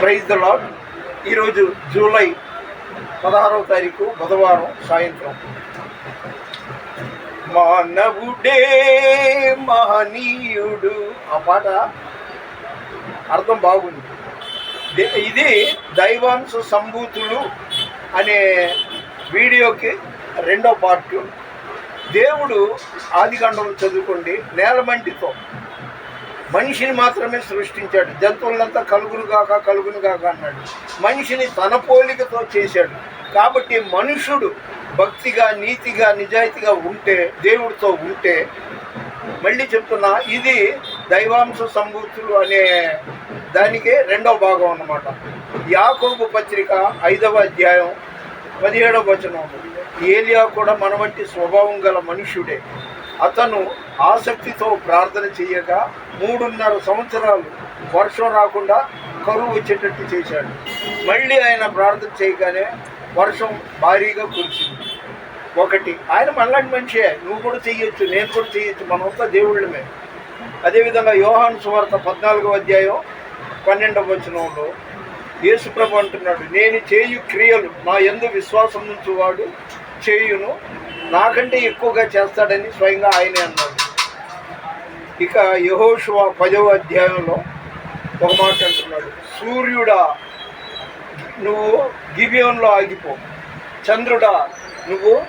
Praise the Lord ఈరోజు July పదహారవ తారీఖు బుధవారం సాయంత్రం. మానవుడే మహనీయుడు. ఆ పాట అర్థం బాగుంది. దే- ఇది దైవాంశ సంభూతులు అనే వీడియోకి రెండో పార్ట్. దేవుడు ఆదికాండంలో చదువుకోండి నేలమంటితో మనిషిని మాత్రమే సృష్టించాడు. జంతువులంతా కలుగును కాక కలుగును కాక అన్నాడు. మనిషిని తన పోలికతో చేశాడు. కాబట్టి మనుషుడు భక్తిగా నీతిగా నిజాయితీగా ఉంటే దేవుడితో ఉంటే మళ్ళీ చెప్తున్నా ఇది దైవాంశ సంభూతులు అనే దానికి రెండవ భాగం అన్నమాట. యాకోబు పత్రిక ఐదవ అధ్యాయం పదిహేడవ వచనం. ఏలియా కూడా మన వంటి స్వభావం గల మనుష్యుడే అతను ఆసక్తితో ప్రార్థన చేయగా మూడున్నర సంవత్సరాలు వర్షం రాకుండా కరువు వచ్చేటట్టు చేశాడు. మళ్ళీ ఆయన ప్రార్థన చేయగానే వర్షం భారీగా కురిసింది. ఒకటి ఆయన మనలాంటి మనిషే నువ్వు కూడా చేయొచ్చు నేను కూడా చేయొచ్చు మనంతా దేవుళ్ళమే. అదేవిధంగా యోహాను సువార్త పద్నాలుగో అధ్యాయం పన్నెండవ వచనంలో యేసుప్రభు అంటున్నాడు నేను చేయు క్రియలు నా ఎందు విశ్వాసం నుంచి వాడు చేయును నాకంటే ఎక్కువగా చేస్తాడని స్వయంగా ఆయనే అన్నాడు. ఇక యహోషువ పదవ అధ్యాయంలో ఒక మాట అంటున్నాడు. సూర్యుడా నువ్వు గిబియోన్లో ఆగిపో. చంద్రుడా నువ్వు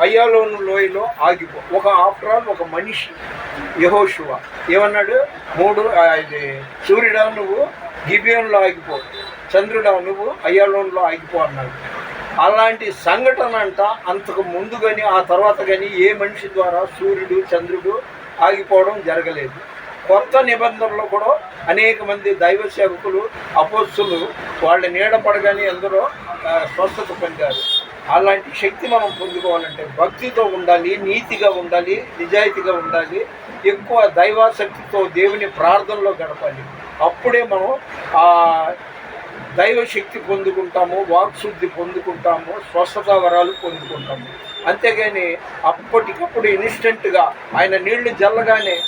అయ్యాలోను లోయలో ఆగిపో. ఒక ఆఫ్టర్ ఆల్ ఒక మనిషి యహోషువ. ఏమన్నాడు? మూడు ఇది సూర్యుడా నువ్వు గిబియోన్లో ఆగిపో. చంద్రుడా నువ్వు అయ్యాలోన్లో ఆగిపో అన్నాడు. అలాంటి సంఘటన అంట అంతకు ముందు కానీ ఆ తర్వాత కానీ ఏ మనిషి ద్వారా సూర్యుడు చంద్రుడు ఆగిపోవడం జరగలేదు. కొత్త నిబంధనలో కూడా అనేక మంది దైవ సేవకులు అపోస్తులు వాళ్ళ నీడ పడగానే ఎందరో స్వస్థత పొందారు. అలాంటి శక్తి మనం పొందుకోవాలంటే భక్తితో ఉండాలి నీతిగా ఉండాలి నిజాయితీగా ఉండాలి ఎక్కువ దైవాసక్తితో దేవుని ప్రార్థనలో గడపాలి. అప్పుడే మనం దైవశక్తి దైవ శక్తి పొందుకుంటాము వాక్శుద్ధి పొందుకుంటాము స్వస్థత వరాలు పొందుకుంటాము. అంతేగాని అప్పటికప్పుడు ఇన్స్టెంట్గా ఆయన నీళ్ళు జల్లగానే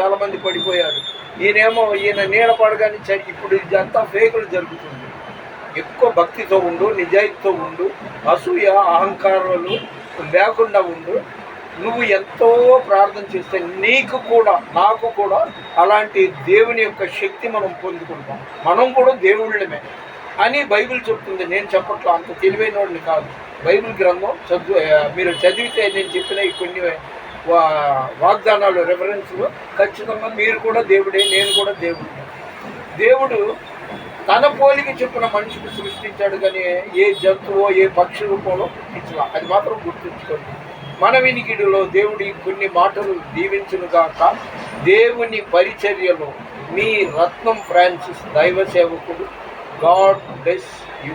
చాలామంది పడిపోయారు. ఈయనేమో ఈయన నీడ పడగానే చ- ఇప్పుడు ఇదంతా ఫేకులు జరుగుతుంది. ఎక్కువ భక్తితో ఉండు నిజాయితీతో ఉండు అసూయ అహంకారాలు లేకుండా ఉండు. నువ్వు ఎంతో ప్రార్థన చేస్తే నీకు కూడా నాకు కూడా అలాంటి దేవుని యొక్క శక్తి మనం పొందుకుంటాం. మనం కూడా దేవుళ్ళమే అని బైబిల్ చెప్తుంది. నేను చెప్పట్లో అంత తెలివైన వాడిని కాదు. బైబిల్ గ్రంథం చదువు మీరు చదివితే నేను చెప్పిన ఈ కొన్ని వా- వాగ్దానాలు రెఫరెన్స్లు ఖచ్చితంగా మీరు కూడా దేవుడే నేను కూడా దేవుడే దేవుడు తన పోలిక చెప్పిన మనిషిని సృష్టించాడు కానీ ఏ జంతువో ఏ పక్షి రూపంలో పుట్టించలా అది మాత్రం గుర్తుంచుకోండి. మన వినికిడిలో దేవుడి కొన్ని మాటలు దీవించునుగాక దేవుని పరిచర్యలో మీ రత్నం ఫ్రాన్సిస్ దైవ సేవకుడు గాడ్ బ్లెస్ యూ.